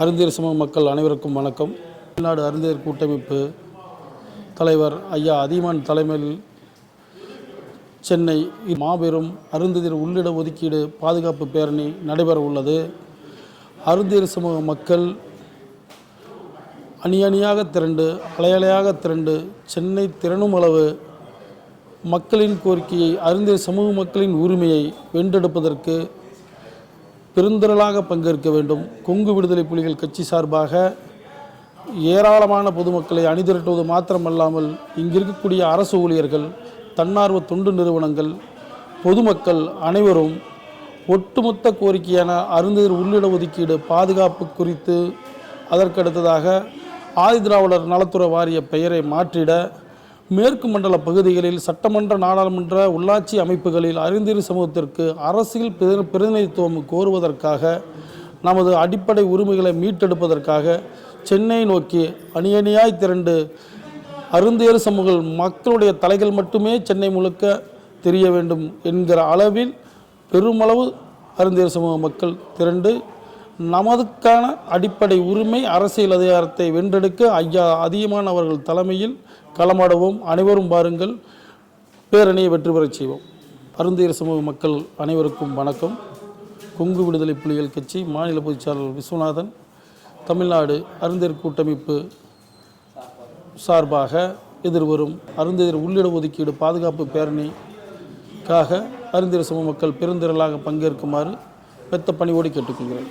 அருந்தியர் சமூக மக்கள் அனைவருக்கும் வணக்கம். தமிழ்நாடு அருந்தியர் கூட்டமைப்பு தலைவர் ஐயா அதிமான் தலைமையில் சென்னை மாபெரும் அருந்ததியர் உள்ளிட ஒதுக்கீடு பாதுகாப்பு பேரணி நடைபெற உள்ளது. அருந்தியர் சமூக மக்கள் அணி அணியாக திரண்டு அலையலையாக திரண்டு சென்னை திரணும் அளவு மக்களின் கோரிக்கையை அருந்தியர் சமூக மக்களின் உரிமையை வென்றெடுப்பதற்கு பெருந்திரளாக பங்கேற்க வேண்டும். கொங்கு விடுதலை புலிகள் கட்சி சார்பாக ஏராளமான பொதுமக்களை அணிதிரட்டுவது மாத்திரமல்லாமல் இங்கிருக்கக்கூடிய அரசு ஊழியர்கள் தன்னார்வ தொண்டு நிறுவனங்கள் பொதுமக்கள் அனைவரும் ஒட்டுமொத்த கோரிக்கையான அருந்ததிர் உள்ளிட ஒதுக்கீடு பாதுகாப்பு குறித்து அதற்கடுத்ததாக ஆதிதிராவிடர் நலத்துறை வாரிய பெயரை மாற்றிட மேற்கு மண்டல பகுதிகளில் சட்டமன்ற நாடாளுமன்ற உள்ளாட்சி அமைப்புகளில் அறிந்திரு சமூகத்திற்கு அரசியல் பிரதிநிதித்துவம் கோருவதற்காக நமது அடிப்படை உரிமைகளை மீட்டெடுப்பதற்காக சென்னை நோக்கி அணியணியாய் திரண்டு அருந்தேறு சமூக மக்களுடைய தலைகள் மட்டுமே சென்னை முழுக்க தெரிய வேண்டும் என்கிற அளவில் பெருமளவு அருந்தேறு சமூக மக்கள் திரண்டு நமதுக்கான அடிப்படை உரிமை அரசியல் அதிகாரத்தை வென்றெடுக்க ஐயா அதிகமான அவர்கள் தலைமையில் களமாடுவோம். அனைவரும் பாருங்கள். பேரணியை வெற்றி பெறச் செய்வோம். அருந்தீர சமூக மக்கள் அனைவருக்கும் வணக்கம். கொங்கு விடுதலை புலிகள் கட்சி மாநில பொதுச்செயலாளர் விஸ்வநாதன் தமிழ்நாடு அருந்தேர் கூட்டமைப்பு சார்பாக எதிர்வரும் அருந்ததிர் உள்ளிட ஒதுக்கீடு பாதுகாப்பு பேரணிக்காக அருந்ததிர் சமூக மக்கள் பெருந்திரளாக பங்கேற்குமாறு பெத்த பணிவோடு கேட்டுக்கொள்கிறேன்.